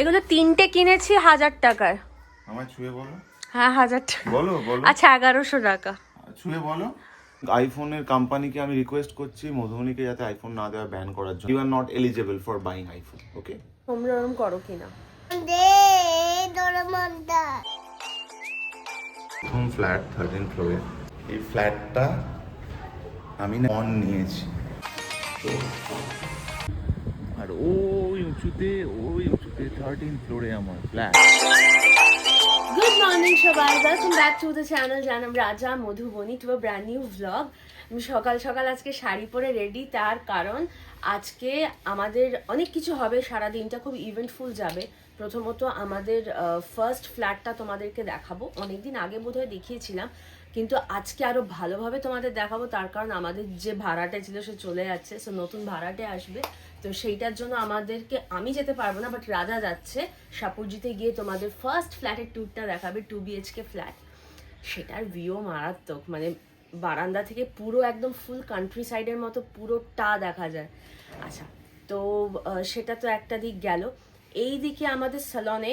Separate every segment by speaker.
Speaker 1: এগুলো তিনটে কিনেছি হাজার টাকার।
Speaker 2: আমার ছুঁয়ে বলো।
Speaker 1: হ্যাঁ হাজার টাকা।
Speaker 2: বলো বলো।
Speaker 1: আচ্ছা এগারোশো টাকা।
Speaker 2: ছুঁয়ে বলো। আইফোনের কোম্পানিকে আমি রিকোয়েস্ট করছি মধুবনীকে যাতে আইফোন না দেওয়া ব্যান করার জন্য। You are not eligible for buying iPhone okay
Speaker 1: তোমরা ওরম করো কিনা
Speaker 2: প্রথম ফ্ল্যাট থার্টিন ফ্লোরে এই ফ্ল্যাটটা আমি অন নিয়েছি। আর ওই উঁচুতে ওই উঁচুতে থার্টিন ফ্লোরে আমার ফ্ল্যাট
Speaker 1: গুড মর্নিং সবাই। Welcome back to the channel Raja to a brand new আমি সকাল সকাল আজকে শাড়ি পরে রেডি তার কারণ, আজকে আমাদের অনেক কিছু হবে। সারা দিনটা খুব ইভেন্টফুল যাবে। প্রথমত আমাদের ফার্স্ট ফ্ল্যাটটা তোমাদেরকে দেখাবো। অনেকদিন আগে বোধহয় দেখিয়েছিলাম। কিন্তু আজকে আরও ভালোভাবে তোমাদের দেখাবো, তার কারণ আমাদের যে ভাড়াটা ছিল সে চলে যাচ্ছে সো নতুন ভাড়াটে আসবে। তো সেইটার জন্য আমাদেরকে, আমি যেতে পারব না বাট রাজা যাচ্ছে। সাপুরজিতে গিয়ে তোমাদের ফার্স্ট ফ্ল্যাটের ট্যুরটা দেখাবে টু বিএইচকে ফ্ল্যাট সেটার ভিউ মারাত্মক মানে বারান্দা থেকে পুরো একদম ফুল কান্ট্রি সাইডের মতো পুরোটা দেখা যায়। আচ্ছা তো সেটা তো একটা দিক গেল। এই দিকে আমাদের স্যালনে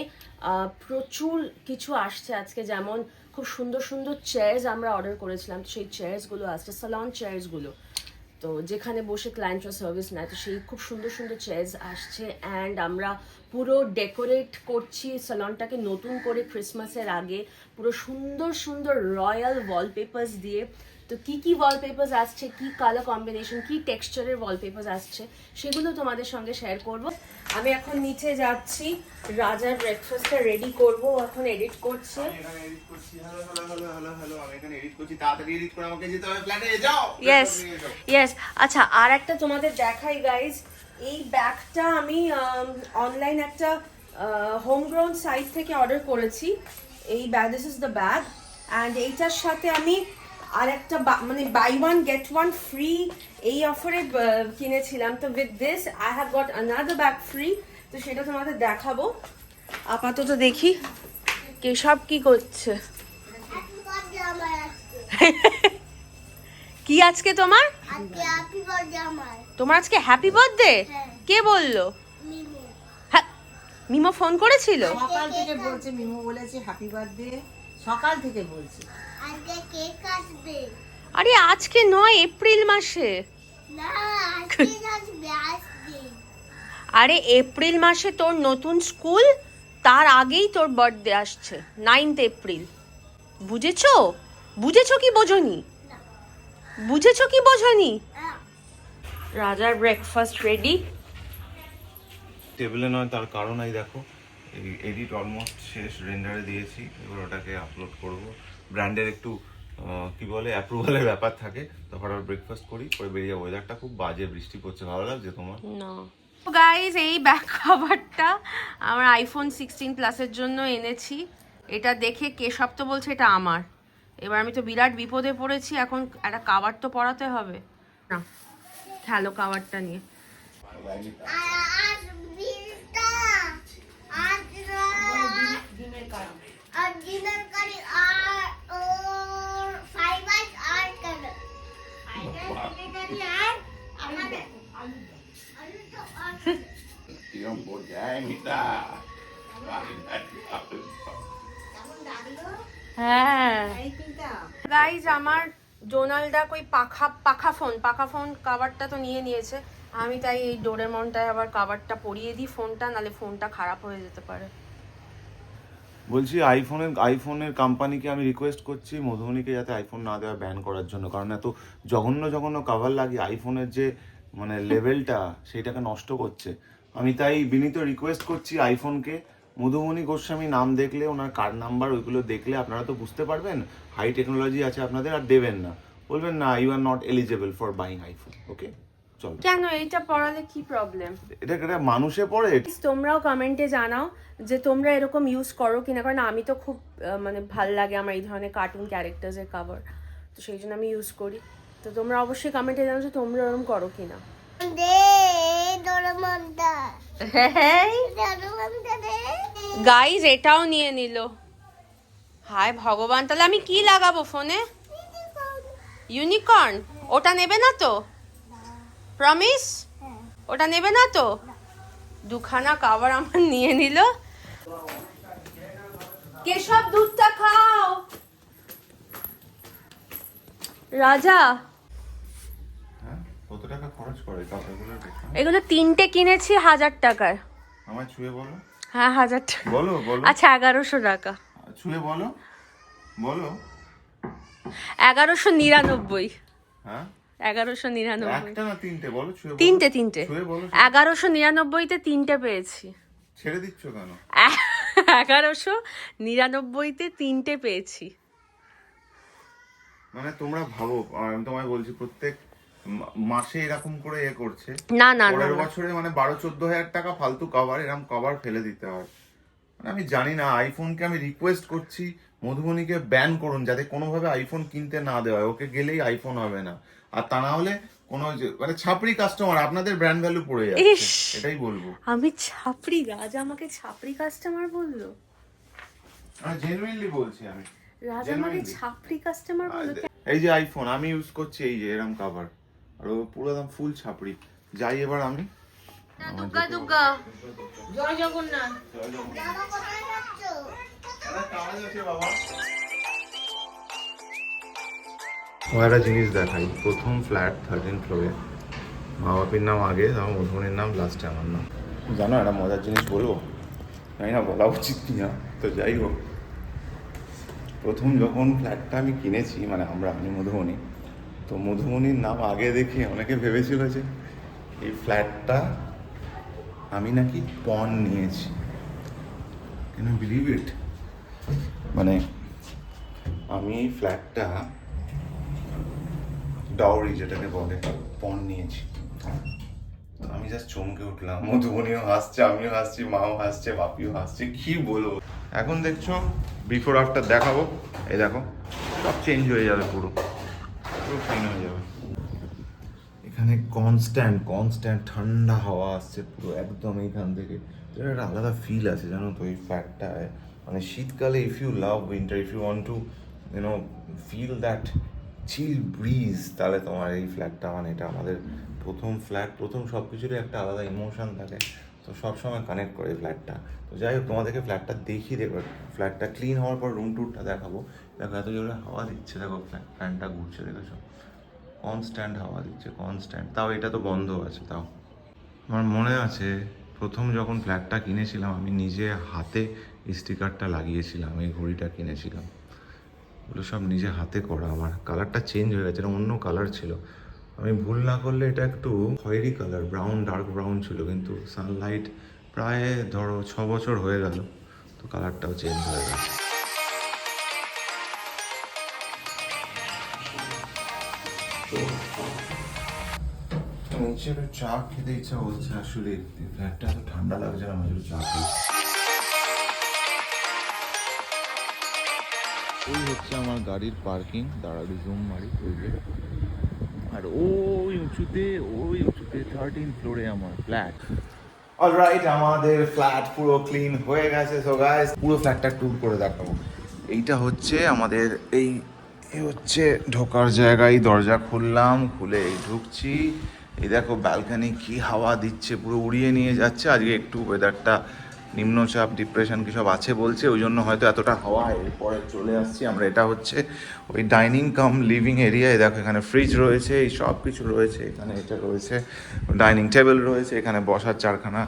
Speaker 1: প্রচুর কিছু আসছে আজকে, যেমন খুব সুন্দর সুন্দর চেয়ার্স আমরা অর্ডার করেছিলাম। তো সেই চেয়ার্সগুলো আসছে সালন চেয়ার্সগুলো তো যেখানে বসে ক্লায়েন্টরা সার্ভিস নেয়, তো সেই খুব সুন্দর সুন্দর চেয়ার্স আসছে। অ্যান্ড আমরা পুরো ডেকোরেট করছি সালনটাকে নতুন করে ক্রিসমাসের আগে। পুরো সুন্দর সুন্দর রয়্যাল ওয়ালপেপার্স দিয়ে তো কি কি ওয়ালপেপার্স আসছে কি কালার কম্বিনেশন কি টেক্সচারের ওয়ালপেপার্স আসছে সেগুলো তোমাদের সঙ্গে শেয়ার করব। আমি এখন নিচে যাচ্ছি রাজার ব্রেকফাস্টটা রেডি করব ও এখন এডিট করছে। ইয়েস ইয়েস আচ্ছা আর একটা তোমাদের দেখাই গাইজ এই ব্যাগটা আমি অনলাইন একটা হোম গ্রাউন সাইট থেকে অর্ডার করেছি। এই bag this is the bag and এইটার সাথে আমি আর একটা মানে buy one get one free এই অফারে কিনেছিলাম। তো with this I have got another bag free তো সেটা তোমাদের দেখাবো। আপাতত দেখি কেশব কি করছে।
Speaker 3: বার্থডে আমার আজকে
Speaker 1: কি আজকে তোমার?
Speaker 3: আজকে হ্যাপি বার্থডে আমার।
Speaker 1: তোমার আজকে হ্যাপি বার্থডে। কে বলল?
Speaker 3: মিমু।
Speaker 1: হ্যাঁ মিমো ফোন করেছিল?
Speaker 4: সকাল থেকে বলছে মিমো বলেছে হ্যাপি বার্থডে সকাল থেকে বলছে।
Speaker 1: আরে আজকে নয় এপ্রিল মাসে। আরে এপ্রিল মাসে তোর নতুন স্কুল? তার আগেই তোর বার্থডে আসছে নাইনথ এপ্রিল। বুঝেছ? বুঝেছ কি বোঝনি? বুঝেছ কি বোঝনি? রাজার ব্রেকফাস্ট রেডি
Speaker 2: টেবিলে নয় তার কারণ এই দেখো। এডিট অলমোস্ট শেষ রেন্ডারে দিয়েছি। এবার ওটাকে আপলোড করব। ব্র্যান্ডের একটু কি বলে অ্যাপ্রুভালের ব্যাপার থাকে তো ফটাফট ব্রেকফাস্ট করি পরে বেরিয়ে ওয়েদারটা খুব বাজে বৃষ্টি পড়ছে ভালো লাগছে তোমার?
Speaker 1: না। গাইজ এই ব্যাক কভারটা আমার আইফোন সিক্সটিন প্লাসের জন্য এনেছি। এটা দেখে কেশব তো বলছে এটা আমার। এবার আমি তো বিরাট বিপদে পড়েছি এখন একটা কাভার তো পরাতে হবে। না খেলো কাভারটা নিয়ে। হ্যাঁ। গাইজ আমার ডোনাল্ডা কই পাখা পাখা ফোন পাখা ফোন কাভারটা তো নিয়ে নিয়েছে। আমি তাই এই ডোরেমনটায় আবার কাভারটা পরিয়ে দিই ফোনটা নালে ফোনটা খারাপ হয়ে যেতে পারে।
Speaker 2: বলছি আইফোনের আইফোনের কোম্পানিকে আমি রিকোয়েস্ট করছি মধুবনীকে যাতে আইফোন না দেওয়া ব্যান করার জন্য। কারণ এত জঘন্য জঘন্য কাভার লাগিয়ে আইফোনের যে মানে লেভেলটা সেইটাকে নষ্ট করছে। আমি তাই বিনীত রিকোয়েস্ট করছি আইফোনকে। মধুমণি গোস্বামী নাম দেখলে ওনার কার্ড নাম্বার ওইগুলো দেখলে আপনারা তো বুঝতে পারবেন হাই টেকনোলজি আছে আপনাদের আর দেবেন না। বলবেন না you are not eligible for buying iPhone okay চলো।
Speaker 1: কেন? এইটা পড়ালে কি প্রবলেম
Speaker 2: এটা একটা মানুষে পড়ে।
Speaker 1: তোমরাও কমেন্টে জানাও যে তোমরা এরকম ইউজ করো কিনা কারণ আমি তো খুব মানে ভালো লাগে আমার এই ধরনের কার্টুন ক্যারেক্টার্সের কাভার তো সেই জন্য আমি ইউজ করি। তো তোমরা অবশ্যই কমেন্টে জানাও যে তোমরা এরকম করো কিনা। গাইজ এটাও নিয়ে নিল। হায় ভগবান তাহলে আমি কি লাগাবো ফোনে? ইউনিকর্ন ওটা নেবে না তো? প্রমিস ওটা নেবে না তো? দুখানা কাবার আমার নিয়ে নিল। কেশব দুধটা খাও। রাজা
Speaker 2: হ্যাঁ টাকা খরচ করে কাপড়গুলোর পেছনে?
Speaker 1: এগুলো তিনটে কিনেছি হাজার টাকার।
Speaker 2: ছুঁয়ে বলো।
Speaker 1: হ্যাঁ হাজার টাকা।
Speaker 2: বলো বলো।
Speaker 1: আচ্ছা এগারোশো টাকা।
Speaker 2: ছুঁয়ে বলো। বলো।
Speaker 1: এগারোশো নিরানব্বই।
Speaker 2: হ্যাঁ?
Speaker 1: এগারোশো নিরানব্বই।
Speaker 2: একটা না তিনটে? বলো ছুঁয়ে
Speaker 1: তিনটে তিনটে।
Speaker 2: ছুঁয়ে বলো।
Speaker 1: এগারোশো নিরানব্বইতে তিনটে পেয়েছি।
Speaker 2: ছেড়ে দিচ্ছ কেন?
Speaker 1: এগারোশো নিরানব্বইতে তিনটে পেয়েছি।
Speaker 2: মানে তোমরা ভাবো আমি তোমায় বলছি প্রত্যেক মাসে এরকম করে এ করছে।
Speaker 1: না না
Speaker 2: পরের বছরে মানে বারো চোদ্দ হাজার টাকা ফালতু কভার এরকম কভার ফেলে দিতে হয়। মানে আমি জানি না আইফোনকে আমি রিকোয়েস্ট করছি মধুবনীকে ব্যান করুন যাতে কোনোভাবে আইফোন কিনতে না দেওয়া হয়। ওকে গেলেই আইফোন হবে না। আর তা না হলে কোনো মানে ছাপড়ি কাস্টমার আপনাদের ব্র্যান্ড ভ্যালু পড়ে যাচ্ছে। এটাই বলব।
Speaker 1: আমি ছাপড়ি রাজা আমাকে ছাপড়ি কাস্টমার বলল।
Speaker 2: আমি জেনুইনলি বলছি আমি।
Speaker 1: রাজা আমাকে ছাপড়ি কাস্টমার বলল।
Speaker 2: এই যে আইফোন আমি ইউজ করছি এই যে এরকম কাভার আর ও পুরো একদম ফুল ছাপড়ি। যাই এবার আমি
Speaker 1: দুর্গা দুর্গা।
Speaker 4: জয় জগন্নাথ।
Speaker 2: ও একটা জিনিস দেখাই। প্রথম ফ্ল্যাট থার্টিন ফ্লোরে মা বাপির নাম আগে আমার মধুবনের নাম লাস্টে আমার নাম। জানো একটা মজার জিনিস বলব? জানি না বলা উচিত কি না। তো যাই হোক। প্রথম যখন ফ্ল্যাটটা আমি কিনেছি মানে আমরা আমি মধুবনী তো মধুবনীর নাম আগে দেখে অনেকে ভেবেছিল যে এই ফ্ল্যাটটা আমি নাকি পণ নিয়েছি। কেন বিলিভ ইট মানে আমি এই ফ্ল্যাটটা ডাউরি যেটাকে বলে, পণ নিয়েছি। আমি জাস্ট চমকে উঠলাম। মধুবনীও হাসছে, আমিও হাসছি, মাও হাসছে, বাপিও হাসছে, কি বলব? এখন দেখছ বিফোর আফটার দেখাবো। এই দেখো, সব চেঞ্জ হয়ে যাবে পুরো। এখানে কনস্ট্যান্ট কনস্ট্যান্ট ঠান্ডা হাওয়া আসছে পুরো একদম এইখান থেকে। যেটা একটা আলাদা ফিল আছে, জানো তো এই ফ্ল্যাটটায় মানে শীতকালে if you love winter if you want to you know feel that chill breeze তাহলে তোমার এই ফ্ল্যাটটা মানে এটা আমাদের প্রথম ফ্ল্যাট প্রথম সব কিছুরই একটা আলাদা ইমোশন থাকে। তো সবসময় কানেক্ট করে ফ্ল্যাটটা তো যাই হোক, তোমাদেরকে ফ্ল্যাটটা দেখিয়ে দেবো। ফ্ল্যাটটা ক্লিন হওয়ার পর রুম টুরটা দেখাবো। দেখো এত জোরে হাওয়া দিচ্ছে, দেখো ফ্যানটা ঘুরছে, দেখেছ? কনস্ট্যান্ট হাওয়া দিচ্ছে কনস্ট্যান্ট তাও এটা তো বন্ধ আছে, তাও। আমার মনে আছে, প্রথম যখন ফ্ল্যাটটা কিনেছিলাম, আমি নিজে হাতে স্টিকারটা লাগিয়েছিলাম, এই ঘড়িটা কিনেছিলাম। ওগুলো সব নিজে হাতে করা, আমার কালারটা চেঞ্জ হয়ে গেছে এটা অন্য কালার ছিল। আমি ভুল না করলে এটা একটু খয়েরি কালার ব্রাউন ডার্ক ব্রাউন ছিল, কিন্তু সানলাইট প্রায় ধরো ছ বছর হয়ে গেল, তো কালারটাও চেঞ্জ হয়ে গেছে। নিচে একটু চা খেতে ইচ্ছা হচ্ছে আসলে। ফ্ল্যাটটা এত ঠান্ডা লাগছে না মাঝে চা খাই ওই হচ্ছে আমার গাড়ির পার্কিং দাঁড়াবি জুম মারি ওই আর ওই উঁচুতে ওই উঁচুতে থার্টিন ফ্লোরে আমার ফ্ল্যাট অলরাইট আমাদের ফ্ল্যাট পুরো ক্লিন হয়ে গেছে সো গাইস পুরো ফ্ল্যাটটা ট্যুর করে দেখাবো। এইটা হচ্ছে আমাদের এই এই হচ্ছে ঢোকার জায়গায় দরজা খুললাম, খুলে ঢুকছি। এই দেখো ব্যালকানি কি হাওয়া দিচ্ছে, পুরো উড়িয়ে নিয়ে যাচ্ছে। আজকে একটু ওয়েদারটা নিম্নচাপ ডিপ্রেশন কি সব আছে বলছে, ওই জন্য হয়তো এতটা হাওয়া এরপরে চলে আসছি। আমরা এটা হচ্ছে ওই ডাইনিং কাম লিভিং এরিয়ায় দেখো এখানে ফ্রিজ রয়েছে, এই সব কিছু রয়েছে, এখানে এটা রয়েছে ডাইনিং টেবিল রয়েছে, এখানে বসার চারখানা,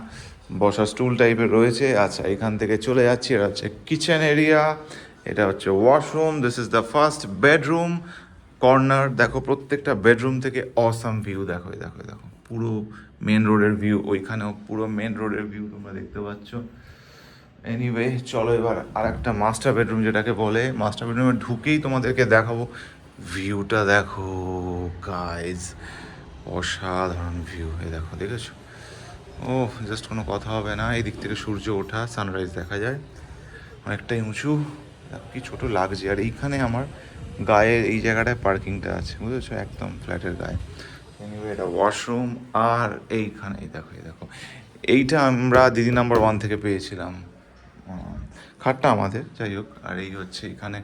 Speaker 2: বসার স্টুল টাইপের রয়েছে। আচ্ছা এখান থেকে চলে যাচ্ছি, এটা হচ্ছে কিচেন এরিয়া এটা হচ্ছে washroom this is the first bedroom corner দেখো প্রত্যেকটা বেডরুম থেকে অসাম ভিউ দেখো দেখো দেখো, পুরো মেন রোডের ভিউ ওইখানেও পুরো মেন রোডের ভিউ তোমরা দেখতে পাচ্ছ। এনিওয়ে চলো এবার আর একটা মাস্টার বেডরুম যেটাকে বলে মাস্টার বেডরুমে ঢুকেই তোমাদেরকে দেখাবো। ভিউটা দেখো গাইজ অসাধারণ ভিউ এই দেখো, দেখেছ? ও জাস্ট কোনো কথা হবে না, এই দিক থেকে সূর্য ওঠা সানরাইজ দেখা যায়। অনেকটাই উঁচু। কি ছোট লাগছে। আর এইখানে আমার গায়ে এই জায়গাটায় পার্কিংটা আছে, বুঝেছ? একদম ফ্ল্যাটের গায়ে। এনিওয়ে এটা ওয়াশরুম আর এইখানে, এই দেখো এই দেখো। এইটা আমরা দিদি নাম্বার ওয়ান থেকে পেয়েছিলাম। খাটটা আমাদের, যাই হোক। আর এই হচ্ছে এখানে।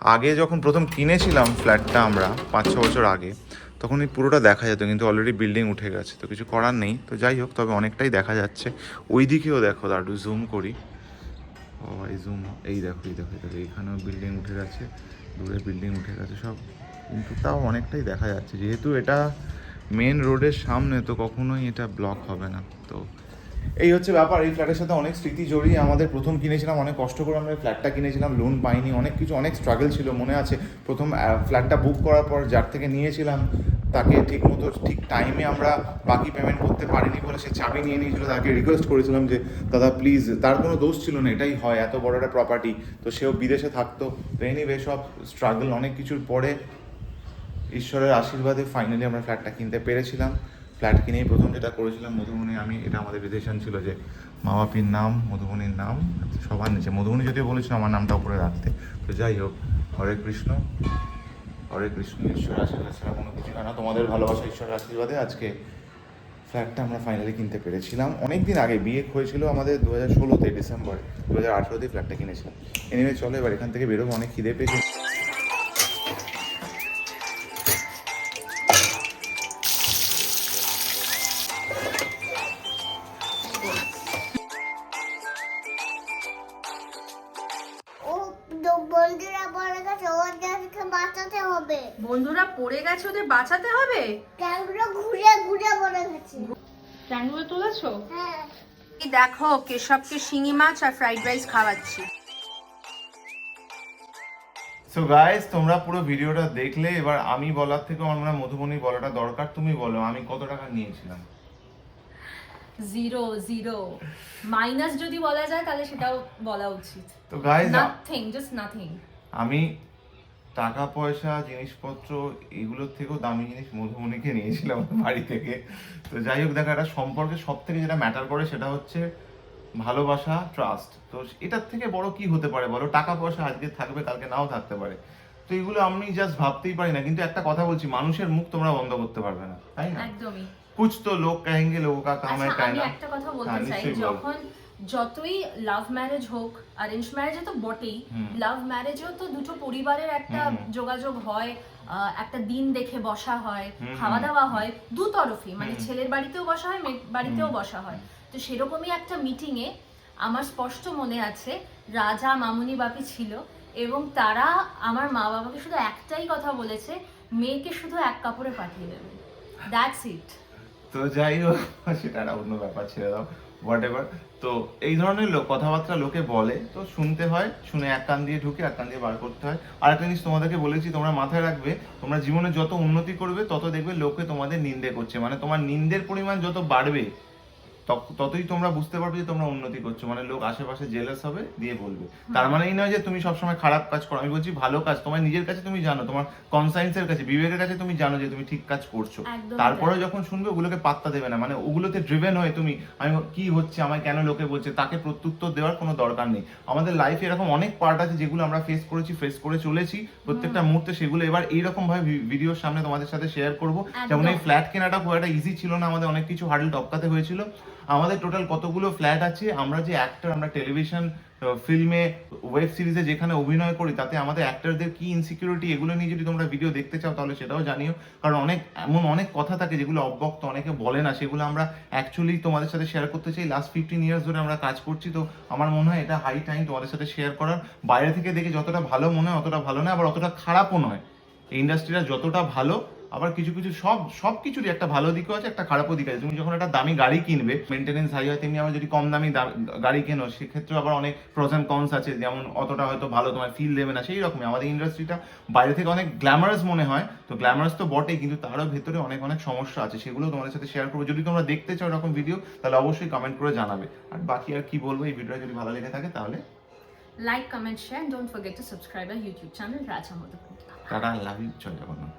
Speaker 2: আগে যখন প্রথম কিনেছিলাম ফ্ল্যাটটা আমরা পাঁচ ছ বছর আগে, তখন এই পুরোটা দেখা যেত, কিন্তু অলরেডি বিল্ডিং উঠে গেছে। তো কিছু করার নেই। তো যাই হোক, তবে অনেকটাই দেখা যাচ্ছে। ওই দিকেও দেখো দাঁড়ু জুম করি। এই জুম এই দেখো এই দেখো দেখো, এখানেও বিল্ডিং উঠে গেছে, দূরে বিল্ডিং উঠে গেছে, সব কিন্তু তাও অনেকটাই দেখা যাচ্ছে। যেহেতু এটা মেন রোডের সামনে, তো কখনোই এটা ব্লক হবে না। তো এই হচ্ছে ব্যাপার, এই ফ্ল্যাটের সাথে অনেক স্মৃতি জড়িয়ে আমাদের প্রথম কিনেছিলাম, অনেক কষ্ট করে আমরা ফ্ল্যাটটা কিনেছিলাম লোন পাইনি, অনেক কিছু, অনেক স্ট্রাগল ছিল, মনে আছে। প্রথম ফ্ল্যাটটা বুক করার পর যার থেকে নিয়েছিলাম তাকে ঠিক মতো ঠিক টাইমে আমরা বাকি পেমেন্ট করতে পারিনি বলে সে চাবি নিয়ে নিয়েছিল, তাকে রিকোয়েস্ট করেছিলাম যে, দাদা প্লিজ তার কোনো দোষ ছিল না, এটাই হয়, এত বড় একটা প্রপার্টি তো সেও বিদেশে থাকতো। তো এনিওয়ে সব স্ট্রাগল অনেক কিছুর পরে ঈশ্বরের আশীর্বাদে ফাইনালি আমরা ফ্ল্যাটটা কিনতে পেরেছিলাম। ফ্ল্যাট কিনেই প্রথম যেটা করেছিলাম, মধুবনী, আমি, এটা আমাদের রিলেশন ছিল যে মা বাপির নাম, মধুবনীর নাম, সবার নিচে। মধুবনী যদিও বলেছিল আমার নামটা উপরে রাখতে। তো যাই হোক, হরে কৃষ্ণ। হরে কৃষ্ণ, ঈশ্বর আশীর্বাদ ছাড়া কোনো কিছু হয় না। তোমাদের ভালোবাসা, ঈশ্বরের আশীর্বাদে আজকে ফ্ল্যাটটা আমরা ফাইনালি কিনতে পেরেছিলাম। অনেক দিন আগে বিয়ে হয়েছিল আমাদের দু হাজার ষোলোতে, ডিসেম্বর দু হাজার আঠেরোতে ফ্ল্যাটটা কিনেছিলাম। এনিওয়ে চলো এবার এখান থেকে বেরোবো, অনেক খিদে পেয়েছে।
Speaker 3: বাঁচাতে হবে।
Speaker 1: বন্ধুরা পড়ে গেছে ওদের বাঁচাতে হবে?
Speaker 3: ক্যামেরা ঘুরে ঘুরে বলে গেছে।
Speaker 1: তুলেছো?
Speaker 3: হ্যাঁ।
Speaker 1: এই দেখো কেশবকে শিঙি মাছ আর ফ্রাইড রাইস খাওয়াচ্ছি।
Speaker 2: সো গাইস তোমরা পুরো ভিডিওটা দেখলে এবার আমি বলার থেকে আমার মনে হয় মধুবনী বলাটা দরকার তুমি বলো আমি কত টাকা নিয়েছিলাম?
Speaker 5: Zero zero. মাইনাস যদি বলা যায় তাহলে সেটাও বলা উচিত।
Speaker 2: তো গাইস
Speaker 5: নাথিং জাস্ট নাথিং
Speaker 2: আমি টাকা পয়সা জিনিসপত্র এগুলোর থেকেও দামি জিনিস মধুমণিকে নিয়েছিলাম বাড়ি থেকে। তো যাই হোক দেখা একটা সম্পর্কে সব থেকে যেটা ম্যাটার করে সেটা হচ্ছে ভালোবাসা ট্রাস্ট তো এটার থেকে বড় কি হতে পারে বলো? টাকা পয়সা আজকে থাকবে কালকে নাও থাকতে পারে। তো এগুলো আমি জাস্ট ভাবতেই পারি না। কিন্তু একটা কথা বলছি মানুষের মুখ তোমরা বন্ধ করতে পারবে না তাই না?
Speaker 5: একদমই।
Speaker 2: কুছ তো লোক কাহেঙ্গে লোক কা কাম হ্যায়
Speaker 5: আচ্ছা, একটা কথা
Speaker 2: হ্যাঁ,
Speaker 5: বলতে চাই যখন যতই লাভ ম্যারেজ হোক অ্যারেঞ্জ ম্যারেজে তো বটেই। লাভ ম্যারেজেও তো দুটো পরিবারের একটা যোগাযোগ হয় একটা দিন দেখে বসা হয় খাওয়া দাওয়া হয় দু তরফই মানে ছেলের বাড়িতেও বসা হয় মেয়ের বাড়িতেও বসা হয়। তো সেরকমই একটা মিটিংয়ে আমার স্পষ্ট মনে আছে রাজা মামুনি বাপি ছিল এবং তারা আমার মা বাবাকে শুধু একটাই কথা বলেছে মেয়েকে শুধু এক কাপড়ে পাঠিয়ে দেবে। দ্যাটস ইট
Speaker 2: তো যাই হোক সেটা অন্য ব্যাপার ছেড়ে দাও। হোয়াট এভার তো এই ধরনের লোক, কথাবার্তা লোকে বলে, তো শুনতে হয়, শুনে এক কান দিয়ে ঢুকে, এক কান দিয়ে বার করতে হয়। আর একটা জিনিস তোমাদেরকে বলেছি, তোমরা মাথায় রাখবে, তোমরা জীবনে যত উন্নতি করবে, তত দেখবে লোকে তোমাদের নিন্দে করছে। মানে তোমার নিন্দের পরিমাণ যত বাড়বে ততই তোমরা বুঝতে পারবে যে তোমরা উন্নতি করছ। মানে লোক আশেপাশে জেলাস হবে দিয়ে বলবে। তার মানে এই নয় যে তুমি সবসময় খারাপ কাজ করো। আমি বলছি ভালো কাজ তোমার নিজের কাছে তুমি জানো তোমার কনসাইন্সের কাছে বিবেকের কাছে তুমি জানো যে তুমি ঠিক কাজ করছ। তারপরে যখন শুনবে ওগুলোকে পাত্তা দেবে না। মানে ওগুলোতে ড্রিভেন হয়ে তুমি আমি কি হচ্ছে আমায় কেন লোকে বলছে তাকে প্রত্যুত্তর দেওয়ার কোনো দরকার নেই। আমাদের লাইফে এরকম অনেক পার্ট আছে যেগুলো আমরা ফেস করেছি ফেস করে চলেছি। প্রত্যেকটা মুহূর্তে সেগুলো এবার এইরকম ভাবে ভিডিওর সামনে তোমাদের সাথে শেয়ার করব। যেমন এই ফ্ল্যাট কেনাটা খুব একটা ইজি ছিল না আমাদের অনেক কিছু হার্ডল টপকাতে হয়েছিল। আমাদের টোটাল কতগুলো ফ্ল্যাট আছে? আমরা যে অ্যাক্টর আমরা টেলিভিশন ফিল্মে ওয়েব সিরিজে যেখানে অভিনয় করি, তাতে আমাদের অ্যাক্টরদের কি ইনসিকিউরিটি এগুলো নিয়ে যদি তোমরা ভিডিও দেখতে চাও, তাহলে সেটাও জানিও। কারণ অনেক, এমন অনেক কথা থাকে যেগুলো অব্যক্ত, অনেকে বলে না, সেগুলো আমরা অ্যাকচুয়ালি তোমাদের সাথে শেয়ার করতে চাই। লাস্ট ফিফটিন ইয়ার্স ধরে আমরা কাজ করছি, তো আমার মনে হয় এটা হাই টাইম তোমাদের সাথে শেয়ার করার। বাইরে থেকে দেখে যতটা ভালো মনে হয়, অতটা ভালো নয়, আবার অতটা খারাপও নয়। ইন্ডাস্ট্রিটা যতটা ভালো আবার কিছু কিছু সব সব কিছুরই একটা ভালো দিকও আছে একটা খারাপও দিক আছে। তুমি যখন একটা দামি গাড়ি কিনবে মেনটেনেন্স হাই হয় তেমনি আবার যদি কম দামি গাড়ি কেনো সেক্ষেত্রে আবার অনেক প্রোজ অ্যান্ড কনস আছে। যেমন অতটা হয়তো ভালো তোমার ফিল দেবে না সেই রকমই। আমাদের ইন্ডাস্ট্রিটা বাইরে থেকে অনেক গ্ল্যামারাস মনে হয়। তো গ্ল্যামারাস তো বটেই কিন্তু তারও ভেতরে অনেক অনেক সমস্যা আছে। সেগুলো তোমাদের সাথে শেয়ার করব। যদি তোমরা দেখতে চাও এরকম ভিডিও তাহলে অবশ্যই কমেন্ট করে জানাবে। আর বাকি আর কি বলব এই ভিডিওটা যদি ভালো লেগে থাকে তাহলে
Speaker 5: Like, comment, share, and don't forget to subscribe our YouTube channel, Raja.
Speaker 2: Tata love you Joy Jagannath.